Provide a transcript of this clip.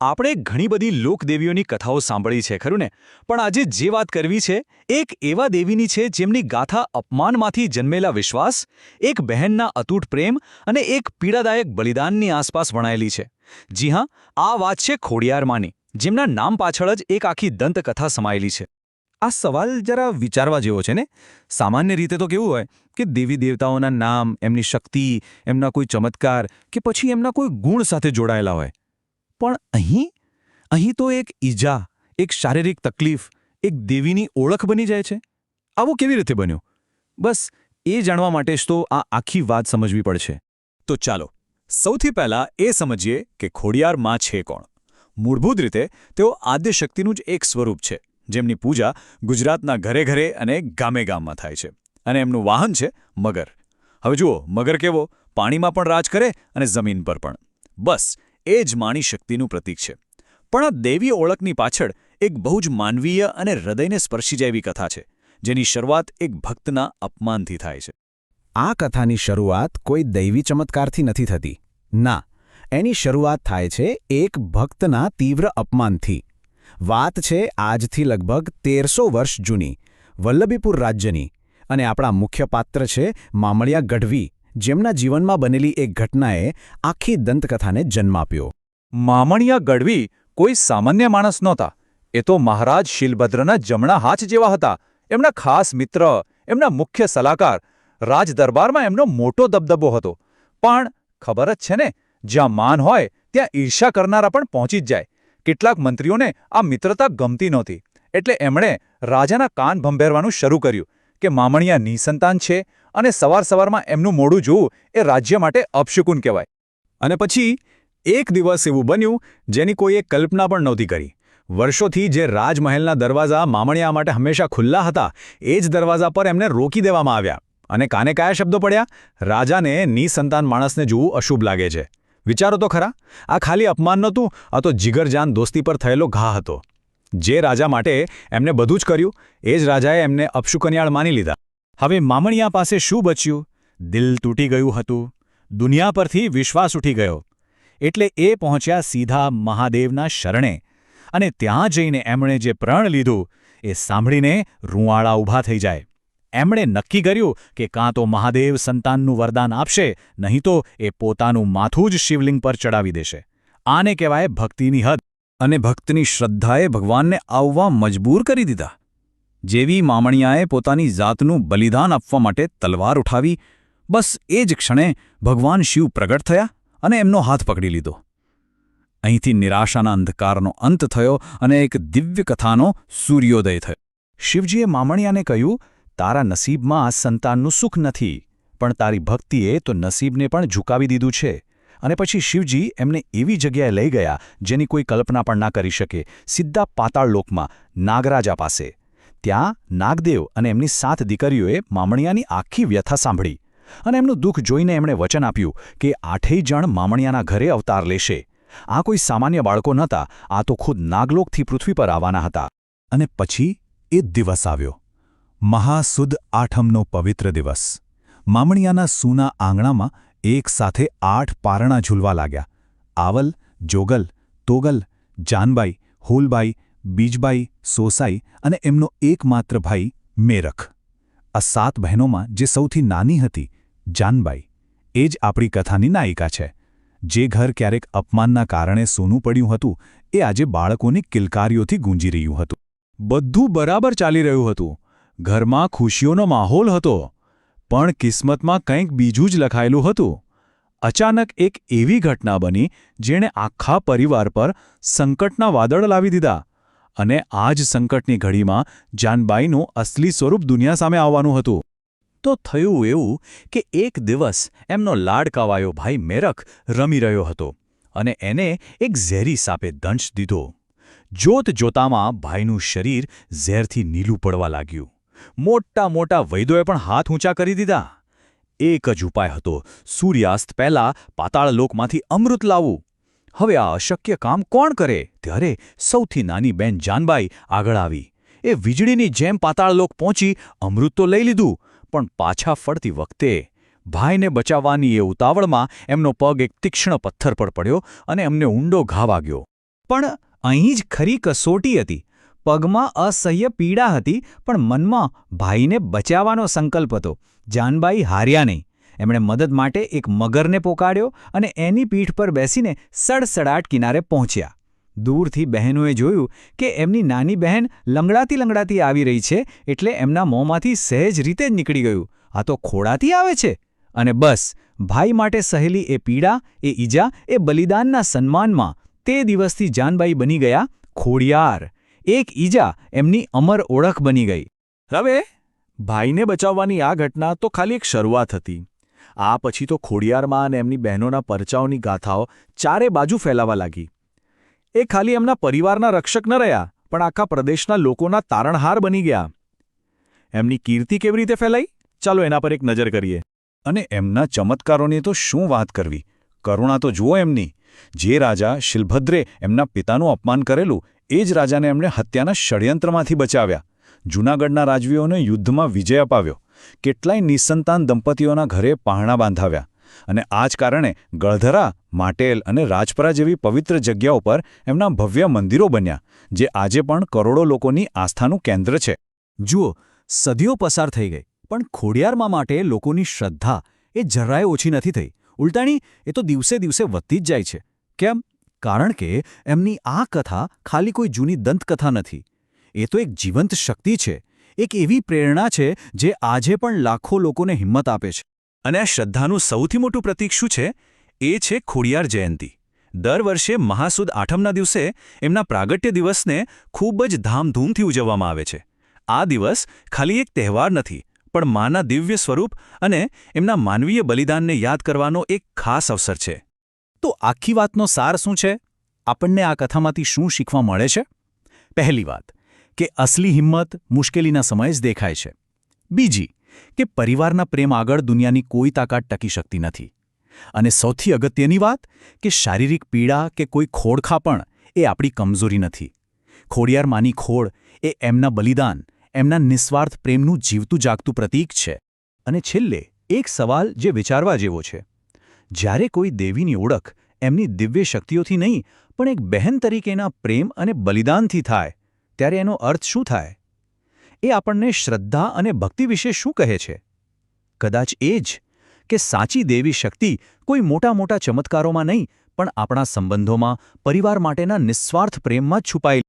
આપણે ઘણી બધી લોકદેવીઓની કથાઓ સાંભળી છે, ખરું ને? પણ આજે જે વાત કરવી છે, એક એવા દેવીની છે જેમની ગાથા અપમાનમાંથી જન્મેલા વિશ્વાસ, એક બહેનના અતૂટ પ્રેમ અને એક પીડાદાયક બલિદાનની આસપાસ વણાયેલી છે. જી હા, આ વાત છે ખોડિયારમાંની, જેમના નામ પાછળ જ એક આખી દંતકથા સમાયેલી છે. આ સવાલ જરા વિચારવા જેવો છે ને? સામાન્ય રીતે તો કેવું હોય કે દેવી દેવતાઓના નામ, એમની શક્તિ, એમના કોઈ ચમત્કાર કે પછી એમના કોઈ ગુણ સાથે જોડાયેલા હોય. પણ અહીં? અહીં તો એક ઈજા, એક શારીરિક તકલીફ, એક દેવીની ઓળખ બની જાય છે. આવું કેવી રીતે બન્યું? બસ, એ જાણવા માટે જ તો આ આખી વાત સમજવી પડશે. તો ચાલો, સૌથી પહેલા એ સમજીએ કે ખોડિયાર માં છે કોણ. મૂળભૂત રીતે, તેઓ આદ્યશક્તિનું જ એક સ્વરૂપ છે, જેમની પૂજા ગુજરાતના ઘરે ઘરે અને ગામે ગામમાં થાય છે. અને એમનું વાહન છે મગર. હવે જુઓ, મગર કેવો? પાણીમાં પણ રાજ કરે અને જમીન પર પણ. બસ એ જ માણી શક્તિનું પ્રતીક છે. પણ આ દેવી ઓળખની પાછળ એક બહુ જ માનવીય અને હૃદયને સ્પર્શી જાય કથા છે, જેની શરૂઆત એક ભક્તના અપમાનથી થાય છે. આ કથાની શરૂઆત કોઈ દૈવી ચમત્કારથી નથી થતી. ના, એની શરૂઆત થાય છે એક ભક્તના તીવ્ર અપમાનથી. વાત છે આજથી લગભગ તેરસો વર્ષ જૂની, વલ્લભીપુર રાજ્યની, અને આપણા મુખ્ય પાત્ર છે મામળિયા ગઢવી. જેમના જીવનમાં બનેલી એક ઘટનાએ આખી દંતકથાને જન્મ આપ્યો. મામણિયા ગઢવી કોઈ સામાન્ય માણસ નહોતા. એ તો મહારાજ શિલભદ્રના જમણા હાથ જેવા હતા. એમના ખાસ મિત્ર, એમના મુખ્ય સલાહકાર, રાજદરબારમાં એમનો મોટો દબદબો હતો. પણ ખબર જ છે ને, જ્યાં માન હોય, ત્યાં ઈર્ષા કરનારા પણ પહોંચી જ જાય. કેટલાક મંત્રીઓને આ મિત્રતા ગમતી નહોતી. એટલે એમણે રાજાના કાન ભંભેરવાનું શરૂ કર્યું. કે મામણિયા નિસંતાન છે અને સવાર સવારમાં એમનું મોડું જોવું એ રાજ્ય માટે અપશુકુન કહેવાય. અને પછી એક દિવસ એવું બન્યું જેની કોઈએ કલ્પના પણ નહોતી કરી. વર્ષોથી જે રાજમહેલના દરવાજા મામણિયા માટે હંમેશા ખુલ્લા હતા, એ જ દરવાજા પર એમને રોકી દેવામાં આવ્યા. અને કાને કયા શબ્દો પડ્યા? રાજાને નિસંતાન માણસને જોવું અશુભ લાગે છે. વિચારો તો ખરા, આ ખાલી અપમાન નહોતું, આ તો જીગરજાન દોસ્તી પર થયેલો ઘા હતો. જે રાજા માટે એમને બધું જ કર્યું, એ જ રાજાએ એમને અપશુકન્યાળ માની લીધા. હવે મામણિયા પાસે શું બચ્યું? દિલ તૂટી ગયું હતું, દુનિયા પરથી વિશ્વાસ ઉઠી ગયો. એટલે એ પહોંચ્યા સીધા મહાદેવના શરણે અને ત્યાં જઈને એમણે જે પ્રણ લીધું, એ સાંભળીને રૂંવાળા ઊભા થઈ જાય. એમણે નક્કી કર્યું કે કાં તો મહાદેવ સંતાનનું વરદાન આપશે, નહીં તો એ પોતાનું માથું જ શિવલિંગ પર ચડાવી દેશે. આને કહેવાય ભક્તિની હદ. અને ભક્તની શ્રદ્ધાએ ભગવાનને આવવા મજબૂર કરી દીધા. જેવી મામણિયાએ પોતાની જાતનું બલિદાન આપવા માટે તલવાર ઉઠાવી, બસ એ જ ક્ષણે ભગવાન શિવ પ્રગટ થયા અને એમનો હાથ પકડી લીધો. અહીંથી નિરાશાના અંધકારનો અંત થયો અને એક દિવ્ય કથાનો સૂર્યોદય થયો. શિવજીએ મામણિયાને કહ્યું, તારા નસીબમાં આ સંતાનનું સુખ નથી, પણ તારી ભક્તિએ તો નસીબને પણ ઝુકાવી દીધું છે. અને પછી શિવજી એમને એવી જગ્યાએ લઈ ગયા જેની કોઈ કલ્પના પણ ના કરી શકે. સીધા પાતાળલોકમાં નાગરાજા પાસે. ત્યાં નાગદેવ અને એમની સાત દીકરીઓએ મામણિયાની આખી વ્યથા સાંભળી અને એમનું દુઃખ જોઈને એમણે વચન આપ્યું કે આઠેય જણ મામણિયાના ઘરે અવતાર લેશે. આ કોઈ સામાન્ય બાળકો નહોતા, આ તો ખુદ નાગલોકથી પૃથ્વી પર આવવાના હતા. અને પછી એ દિવસ આવ્યો. મહાસુદ આઠમનો પવિત્ર દિવસ. મામણિયાના સૂના આંગણામાં એક સાથે આઠ પારણા ઝૂલવા લાગ્યા. આવલ, જોગલ, તોગલ, જાનબાઈ, હોલબાઈ, બીજબાઈ, સોસાઈ અને એમનો એકમાત્ર ભાઈ મેરખ. આ સાત બહેનોમાં જે સૌથી નાની હતી, જાનબાઈ. એ જ આપણી કથાની નાયિકા છે. જે ઘર ક્યારેક અપમાનના કારણે સોનું પડ્યું હતું, એ આજે બાળકોની કિલકારીઓથી ગુંજી રહ્યું હતું. બધું બરાબર ચાલી રહ્યું હતું. ઘરમાં ખુશીઓનો માહોલ હતો. પણ કિસ્મતમાં કંઈક બીજું જ લખાયેલું હતું. અચાનક એક એવી ઘટના બની, જેણે આખા પરિવાર પર સંકટના વાદળ લાવી દીધા. અને આ જ સંકટની ઘડીમાં જાનબાઈનું અસલી સ્વરૂપ દુનિયા સામે આવવાનું હતું. તો થયું એવું કે એક દિવસ એમનો લાડકાવાયો ભાઈ મેરખ રમી રહ્યો હતો અને એને એક ઝેરી સાપે દંશ દીધો. જોત જોતામાં ભાઈનું શરીર ઝેરથી નીલું પડવા લાગ્યું. મોટા મોટા વૈદોએ પણ હાથ ઊંચા કરી દીધા. એક જ ઉપાય હતો, સૂર્યાસ્ત પહેલા પાતાળલોકમાંથી અમૃત લાવવું. હવે આ અશક્ય કામ કોણ કરે? ત્યારે સૌથી નાની બેન જાનબાઈ આગળ આવી. એ વીજળીની જેમ પાતાળલોક પહોંચી અમૃત તો લઈ લીધું, પણ પાછા ફરતી વખતે ભાઈને બચાવવાની એ ઉતાવળમાં એમનો પગ એક તીક્ષ્ણ પથ્થર પર પડ્યો અને એમને ઊંડો ઘા વાગ્યો. પણ અહીં જ ખરી કસોટી હતી. પગમાં અસહ્ય પીડા હતી, પણ મનમાં ભાઈને બચાવવાનો સંકલ્પ હતો. જાનબાઈ હાર્યા નહીં. એમણે મદદ માટે એક મગરને પોકાડ્યો અને એની પીઠ પર બેસીને સડસડાટ કિનારે પહોંચ્યા. દૂરથી બહેનોએ જોયું કે એમની નાની બહેન લંગડાતી લંગડાતી આવી રહી છે, એટલે એમના મોંમાંથી સહેજ રીતે જ નીકળી ગયું. આ તો ખોડાથી આવે છે? અને બસ, ભાઈ માટે સહેલી એ પીડા, એ ઈજા, એ બલિદાનના સન્માનમાં તે દિવસથી જાનબાઈ બની ગયા ખોડિયાર. એક ઈજા એમની અમર ઓળખ બની ગઈ. હવે, ભાઈને બચાવવાની આ ઘટના તો ખાલી એક શરૂઆત હતી. આ પછી તો ખોડિયારમાં અને એમની બહેનોના પરચાઓની ગાથાઓ ચારે બાજુ ફેલાવા લાગી. એ ખાલી એમના પરિવારના રક્ષક ન રહ્યા, પણ આખા પ્રદેશના લોકોના તારણહાર બની ગયા. એમની કીર્તિ કેવી રીતે ફેલાઈ? ચાલો એના પર એક નજર કરીએ. અને એમના ચમત્કારોની તો શું વાત કરવી? કરુણા તો જુઓ એમની. જે રાજા શિલભદ્રે એમના પિતાનું અપમાન કરેલું એ જ રાજાને એમણે હત્યાના ષડયંત્રમાંથી બચાવ્યા. જૂનાગઢના રાજવીઓને યુદ્ધમાં વિજય અપાવ્યો. કેટલાય નિસંતાન દંપતીઓના ઘરે પહાણા બાંધાવ્યા અને આ જ કારણે ગળધરા, માટેલ અને રાજપરા જેવી પવિત્ર જગ્યાઓ પર એમના ભવ્ય મંદિરો બન્યા, જે આજે પણ કરોડો લોકોની આસ્થાનું કેન્દ્ર છે. જુઓ, સદીઓ પસાર થઈ ગઈ, પણ ખોડિયારમાં માટે લોકોની શ્રદ્ધા એ જરાય ઓછી નથી થઈ. ઉલટાણી, એ તો દિવસે દિવસે વધતી જ જાય છે. કેમ? કારણ કે એમની આ કથા ખાલી કોઈ જૂની દંતકથા નથી. એ તો એક જીવંત શક્તિ છે, એક એવી પ્રેરણા છે જે આજે પણ લાખો લોકોને હિંમત આપે છે. અને આ શ્રદ્ધાનું સૌથી મોટું પ્રતીક શું છે? એ છે ખોડિયાર જયંતી. દર વર્ષે મહાસુદ આઠમના દિવસે એમના પ્રાગટ્ય દિવસને ખૂબ જ ધામધૂમથી ઉજવવામાં આવે છે. આ દિવસ ખાલી એક તહેવાર નથી, પણ માના દિવ્ય સ્વરૂપ અને એમના માનવીય બલિદાનને યાદ કરવાનો એક ખાસ અવસર છે. તો આખી વાતનો સાર શું છે? આપણને આ કથામાંથી શું શીખવા મળે છે? પહેલી વાત, કે અસલી હિંમત મુશ્કેલીના સમયે જ દેખાય છે. બીજી, કે પરિવારના પ્રેમ આગળ દુનિયાની કોઈ તાકાત ટકી શકતી નથી. અને સૌથી અગત્યની વાત, કે શારીરિક પીડા કે કોઈ ખોડખાપણ એ આપણી કમજોરી નથી. ખોડિયાર માની ખોડ એ એમના બલિદાન, એમના નિસ્વાર્થ પ્રેમનું જીવતું જાગતું પ્રતીક છે. અને છેલ્લે, એક સવાલ જે વિચારવા જેવો છે. જ્યારે કોઈ દેવીની ઓળખ એમની દિવ્ય શક્તિઓથી નહીં, પણ એક બહેન તરીકેના પ્રેમ અને બલિદાનથી થાય, ત્યારે એનો અર્થ શું થાય? એ આપણને શ્રદ્ધા અને ભક્તિ વિશે શું કહે છે? કદાચ એ જ કે સાચી દેવી શક્તિ કોઈ મોટા મોટા ચમત્કારોમાં નહીં, પણ આપણા સંબંધોમાં, પરિવાર માટેના નિસ્વાર્થ પ્રેમમાં છુપાયેલી